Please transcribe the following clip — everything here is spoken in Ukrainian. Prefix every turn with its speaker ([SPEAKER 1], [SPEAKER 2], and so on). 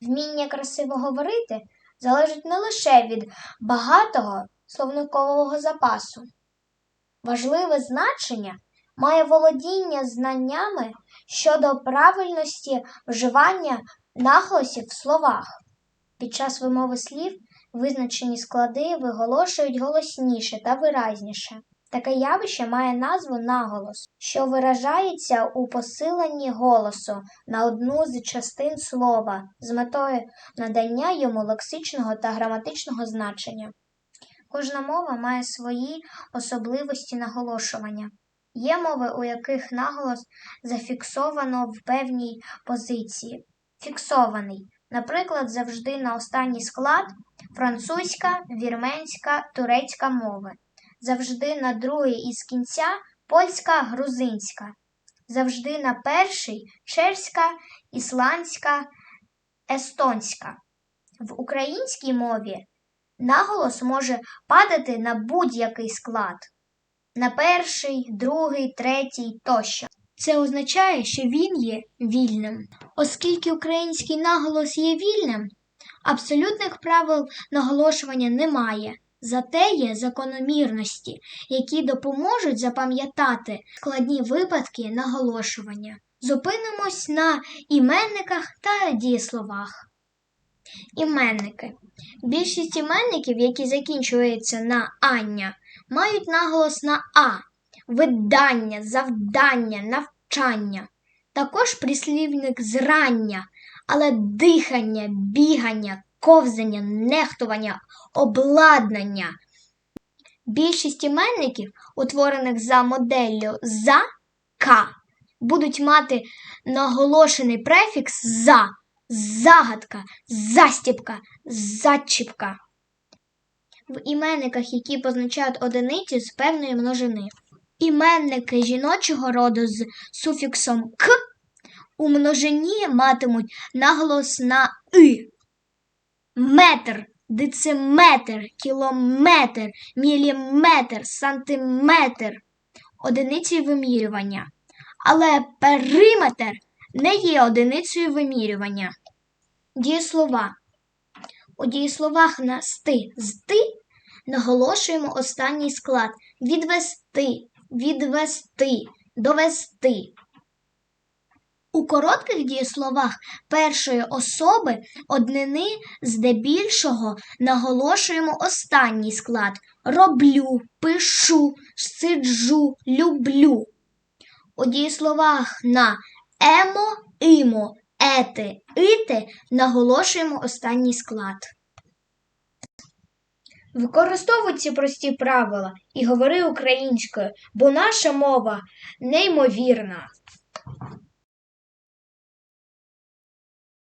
[SPEAKER 1] Вміння красиво говорити залежить не лише від багатого словникового запасу. Важливе значення має володіння знаннями щодо правильності вживання наголосів в словах. Під час вимови слів визначені склади виголошують голосніше та виразніше. Таке явище має назву наголос, що виражається у посиленні голосу на одну з частин слова з метою надання йому лексичного та граматичного значення. Кожна мова має свої особливості наголошування. Є мови, у яких наголос зафіксовано в певній позиції. Фіксований, наприклад, завжди на останній склад французька, вірменська, турецька мови, завжди на другий із кінця польська, грузинська, завжди на перший чеська, ісландська, естонська. В українській мові наголос може падати на будь-який склад на перший, другий, третій тощо. Це означає, що він є вільним. Оскільки український наголос є вільним, абсолютних правил наголошування немає. Зате є закономірності, які допоможуть запам'ятати складні випадки наголошування. Зупинимось на іменниках та дієсловах. Іменники. Більшість іменників, які закінчуються на ання, мають наголос на А, видання, завдання, навчання. Також прислівник зрання, але дихання, бігання, ковзання, нехтування, обладнання. Більшість іменників, утворених за моделлю за К, будуть мати наголошений префікс за, загадка, застіпка, зачіпка в іменниках, які позначають одиницю з певної множини. Іменники жіночого роду з суфіксом к у множині матимуть наголос на и. Метр, дециметр, кілометр, міліметр, сантиметр одиниці вимірювання. Але периметр не є одиницею вимірювання. Дієслова. У дієсловах на сти з наголошуємо останній склад відвести, відвести, довести. У коротких дієсловах першої особи однини здебільшого наголошуємо останній склад роблю, пишу, сиджу, люблю. У дієсловах на емо, імо, ети, ити наголошуємо останній склад. Використовуй ці прості правила і говори українською, бо наша мова неймовірна.